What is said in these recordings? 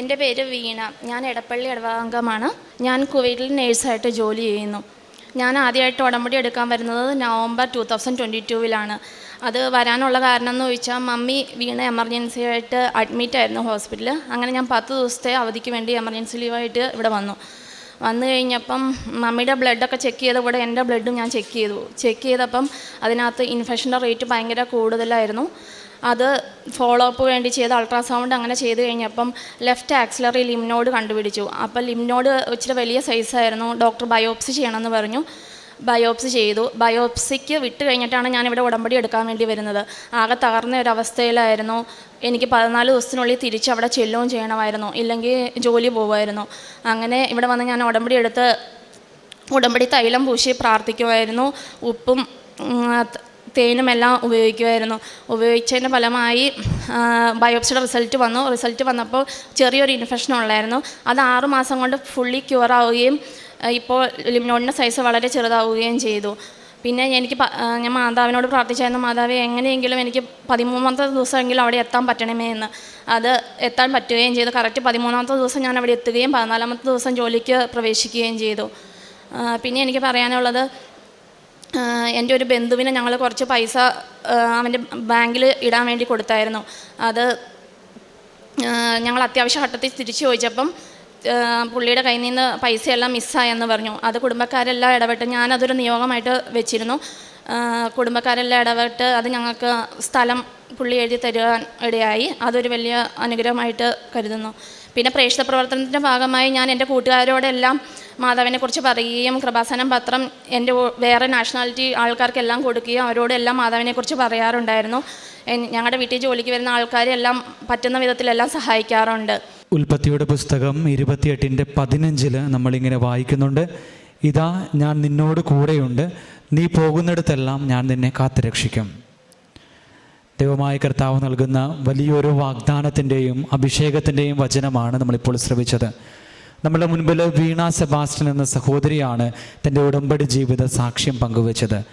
എന്റെ പേര് വീണ. ഞാൻ എടപ്പള്ളി ഇടവാംഗമാണ് ഞാൻ കുവൈറ്റിൽ നേഴ്സായിട്ട് ജോലി ചെയ്യുന്നു. ഞാൻ ആദ്യമായിട്ട് ഉടമ്പടി എടുക്കാൻ വരുന്നത് നവംബർ ടു തൗസൻഡ് ട്വന്റി ടൂവിലാണ്. അത് വരാനുള്ള കാരണം എന്ന് ചോദിച്ചാൽ മമ്മി വീണ എമർജൻസി ആയിട്ട് അഡ്മിറ്റ് ആയിരുന്നു ഹോസ്പിറ്റലിൽ അങ്ങനെ ഞാൻ പത്ത് ദിവസത്തെ അവധിക്ക് വേണ്ടി എമർജൻസി ലീവായിട്ട് ഇവിടെ വന്നു. വന്നു കഴിഞ്ഞപ്പം മമ്മിയുടെ ബ്ലഡൊക്കെ ചെക്ക് ചെയ്ത കൂടെ എന്റെ ബ്ലഡും ഞാൻ ചെക്ക് ചെയ്തു. ചെക്ക് ചെയ്തപ്പം അതിനകത്ത് ഇൻഫെക്ഷന്റെ റേറ്റ് ഭയങ്കര കൂടുതലായിരുന്നു. അത് ഫോളോ അപ്പ് വേണ്ടി ചെയ്ത് അൾട്രാസൗണ്ട് അങ്ങനെ ചെയ്ത് കഴിഞ്ഞപ്പം ലെഫ്റ്റ് ആക്സിലറി ലിംനോഡ് കണ്ടുപിടിച്ചു. അപ്പോൾ ലിംനോഡ് ഇച്ചിരി വലിയ സൈസായിരുന്നു ഡോക്ടർ ബയോപ്സി ചെയ്യണമെന്ന് പറഞ്ഞു. ബയോപ്സി ചെയ്തു. ബയോപ്സിക്ക് വിട്ട് കഴിഞ്ഞിട്ടാണ് ഞാനിവിടെ ഉടമ്പടി എടുക്കാൻ വേണ്ടി വരുന്നത്. ആകെ തകർന്ന ഒരു അവസ്ഥയിലായിരുന്നു എനിക്ക് പതിനാല് ദിവസത്തിനുള്ളിൽ തിരിച്ച് അവിടെ ചെല്ലുകയും ചെയ്യണമായിരുന്നു. ഇല്ലെങ്കിൽ ജോലി പോകുമായിരുന്നു അങ്ങനെ ഇവിടെ വന്ന് ഞാൻ ഉടമ്പടി എടുത്ത് ഉടമ്പടി തൈലം പൂശി പ്രാർത്ഥിക്കുമായിരുന്നു. ഉപ്പും തേനും എല്ലാം ഉപയോഗിക്കുമായിരുന്നു. ഉപയോഗിച്ചതിന്റെ ഫലമായി ബയോപ്സിയുടെ റിസൾട്ട് വന്നു. റിസൾട്ട് വന്നപ്പോൾ ചെറിയൊരു ഇൻഫെക്ഷൻ ഉള്ളായിരുന്നു. അത് ആറ് മാസം കൊണ്ട് ഫുള്ളി ക്യൂർ ആവുകയും ഇപ്പോൾ ലിംനോഡിന്റെ സൈസ് വളരെ ചെറുതാവുകയും ചെയ്തു. പിന്നെ എനിക്ക് ഞാൻ മാതാവിനോട് പ്രാർത്ഥിച്ചായിരുന്നു മാതാവ് എങ്ങനെയെങ്കിലും എനിക്ക് പതിമൂന്നാമത്തെ ദിവസമെങ്കിലും അവിടെ എത്താൻ പറ്റണമേ എന്ന്. അത് എത്താൻ പറ്റുകയും ചെയ്തു. കറക്റ്റ് പതിമൂന്നാമത്തെ ദിവസം ഞാൻ അവിടെ എത്തുകയും പതിനാലാമത്തെ ദിവസം ജോലിക്ക് പ്രവേശിക്കുകയും ചെയ്തു. പിന്നെ എനിക്ക് പറയാനുള്ളത് എന്റെ ഒരു ബന്ധുവിന് ഞങ്ങൾ കുറച്ച് പൈസ അവന്റെ ബാങ്കിൽ ഇടാൻ വേണ്ടി കൊടുത്തായിരുന്നു. അത് ഞങ്ങൾ അത്യാവശ്യ ഘട്ടത്തിൽ തിരിച്ചു ചോദിച്ചപ്പം പുള്ളിയുടെ കയ്യിൽ നിന്ന് പൈസയെല്ലാം മിസ്സായെന്ന് പറഞ്ഞു. അത് കുടുംബക്കാരെല്ലാം ഇടപെട്ട് ഞാനതൊരു നിയോഗമായിട്ട് വെച്ചിരുന്നു. കുടുംബക്കാരെല്ലാം ഇടപെട്ട് അത് ഞങ്ങൾക്ക് സ്ഥലം പുള്ളി എഴുതി തരുവാൻ ഇടയായി. അതൊരു വലിയ അനുഗ്രഹമായിട്ട് കരുതുന്നു. പിന്നെ പ്രേക്ഷിത പ്രവർത്തനത്തിന്റെ ഭാഗമായി ഞാൻ എന്റെ കൂട്ടുകാരോടെല്ലാം മാതാവിനെക്കുറിച്ച് പറയുകയും കൃപാസനം പത്രം എന്റെ വേറെ നാഷണാലിറ്റി ആൾക്കാർക്കെല്ലാം കൊടുക്കുകയും അവരോടെല്ലാം മാതാവിനെക്കുറിച്ച് പറയാറുണ്ടായിരുന്നു. ഞങ്ങളുടെ വീട്ടിൽ ജോലിക്ക് വരുന്ന ആൾക്കാരെല്ലാം പറ്റുന്ന വിധത്തിലെല്ലാം സഹായിക്കാറുണ്ട്. ഉൽപ്പത്തിയുടെ പുസ്തകം ഇരുപത്തിയെട്ടിന്റെ പതിനഞ്ചിൽ നമ്മളിങ്ങനെ വായിക്കുന്നുണ്ട്. ഇതാ ഞാൻ നിന്നോട് കൂടെയുണ്ട്. നീ പോകുന്നിടത്തെല്ലാം ഞാൻ നിന്നെ കാത്തുരക്ഷിക്കും. ദൈവമായ കർത്താവ് നൽകുന്ന വലിയൊരു വാഗ്ദാനത്തിന്റെയും അഭിഷേകത്തിന്റെയും വചനമാണ് നമ്മളിപ്പോൾ ശ്രവിച്ചത്. നമ്മുടെ മുൻപിൽ വീണ സെബാസ്റ്റൻ എന്ന സഹോദരിയാണ് തന്റെ ഉടമ്പടി ജീവിത സാക്ഷ്യം പങ്കുവച്ചത്.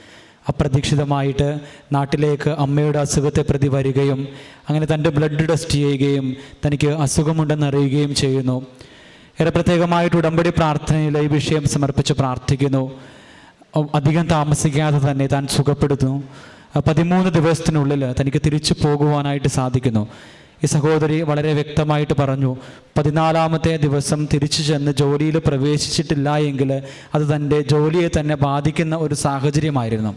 അപ്രതീക്ഷിതമായിട്ട് നാട്ടിലേക്ക് അമ്മയുടെ അസുഖത്തെ പ്രതി വരികയും അങ്ങനെ തന്റെ ബ്ലഡ് ടെസ്റ്റ് ചെയ്യുകയും തനിക്ക് അസുഖമുണ്ടെന്ന് അറിയുകയും ചെയ്യുന്നു. ഏറെ പ്രത്യേകമായിട്ട് ഉടമ്പടി പ്രാർത്ഥനയിൽ ഈ വിഷയം സമർപ്പിച്ച് പ്രാർത്ഥിക്കുന്നു. അധികം താമസിക്കാതെ തന്നെ താൻ സുഖപ്പെടുന്നു. പതിമൂന്ന് ദിവസത്തിനുള്ളിൽ തനിക്ക് തിരിച്ചു പോകുവാനായിട്ട് സാധിക്കുന്നു. ഈ സഹോദരി വളരെ വ്യക്തമായിട്ട് പറഞ്ഞു പതിനാലാമത്തെ ദിവസം തിരിച്ചു ചെന്ന് ജോലിയിൽ പ്രവേശിച്ചിട്ടില്ല എങ്കിൽ അത് തന്റെ ജോലിയെ തന്നെ ബാധിക്കുന്ന ഒരു സാഹചര്യമായിരുന്നു.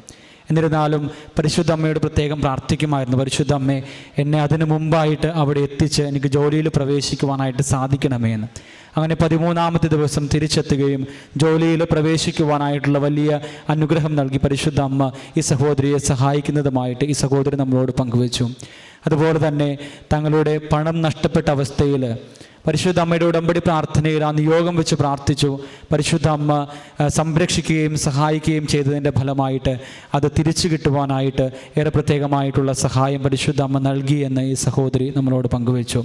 എന്നിരുന്നാലും പരിശുദ്ധ അമ്മയോട് പ്രത്യേകം പ്രാർത്ഥിക്കുമായിരുന്നു. പരിശുദ്ധ അമ്മേ എന്നെ അതിനു മുമ്പായിട്ട് അവിടെ എത്തിച്ച് എനിക്ക് ജോലിയിൽ പ്രവേശിക്കുവാനായിട്ട് സാധിക്കണമേ എന്ന്. അങ്ങനെ പതിമൂന്നാമത്തെ ദിവസം തിരിച്ചെത്തുകയും ജോലിയിൽ പ്രവേശിക്കുവാനായിട്ടുള്ള വലിയ അനുഗ്രഹം നൽകി പരിശുദ്ധ അമ്മ ഈ സഹോദരിയെ സഹായിക്കുന്നതുമായിട്ട് ഈ സഹോദരി നമ്മളോട് പങ്കുവച്ചു. അതുപോലെ തന്നെ തങ്ങളുടെ പണം നഷ്ടപ്പെട്ട അവസ്ഥയിൽ പരിശുദ്ധ അമ്മയുടെ ഉടമ്പടി പ്രാർത്ഥനയിൽ ആ നിയോഗം വെച്ച് പ്രാർത്ഥിച്ചു. പരിശുദ്ധ അമ്മ സംരക്ഷിക്കുകയും സഹായിക്കുകയും ചെയ്തതിന്റെ ഫലമായിട്ട് അത് തിരിച്ചു കിട്ടുവാനായിട്ട് ഏറെ പ്രത്യേകമായിട്ടുള്ള സഹായം പരിശുദ്ധ അമ്മ നൽകി എന്ന് ഈ സഹോദരി നമ്മളോട് പങ്കുവച്ചു.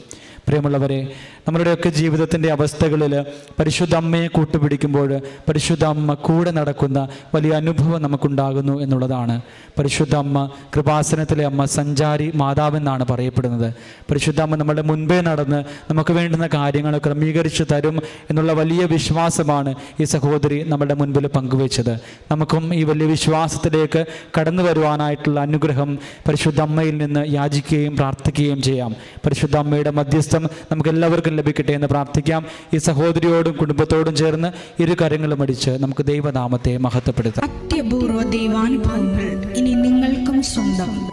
പ്രിയമുള്ളവരെ നമ്മളുടെയൊക്കെ ജീവിതത്തിന്റെ അവസ്ഥകളിൽ പരിശുദ്ധ അമ്മയെ കൂട്ടുപിടിക്കുമ്പോൾ പരിശുദ്ധ അമ്മ കൂടെ നടക്കുന്ന വലിയ അനുഭവം നമുക്കുണ്ടാകുന്നു എന്നുള്ളതാണ്. പരിശുദ്ധ അമ്മ കൃപാസനത്തിലെ അമ്മ സഞ്ചാരി മാതാവെന്നാണ് പറയപ്പെടുന്നത്. പരിശുദ്ധ അമ്മ നമ്മളുടെ മുൻപേ നടന്ന് നമുക്ക് വേണ്ടുന്ന കാര്യങ്ങൾ ക്രമീകരിച്ചു തരും എന്നുള്ള വലിയ വിശ്വാസമാണ് ഈ സഹോദരി നമ്മുടെ മുൻപിൽ പങ്കുവച്ചത്. നമുക്കും ഈ വലിയ വിശ്വാസത്തിലേക്ക് കടന്നു വരുവാനായിട്ടുള്ള അനുഗ്രഹം പരിശുദ്ധ അമ്മയിൽ നിന്ന് യാചിക്കുകയും പ്രാർത്ഥിക്കുകയും ചെയ്യാം. പരിശുദ്ധ അമ്മയുടെ മധ്യസ്ഥം നമുക്ക് എല്ലാവർക്കും ലഭിക്കട്ടെ എന്ന് പ്രാർത്ഥിക്കാം. ഈ സഹോദരിയോടും കുടുംബത്തോടും ചേർന്ന് ഇരു കരങ്ങളും അടിച്ച് നമുക്ക് ദൈവനാമത്തെ മഹത്വപ്പെടുത്താം. അത്യപൂർവ ദൈവാനുഭവങ്ങൾ ഇനി നിങ്ങൾക്കും സ്വന്തം.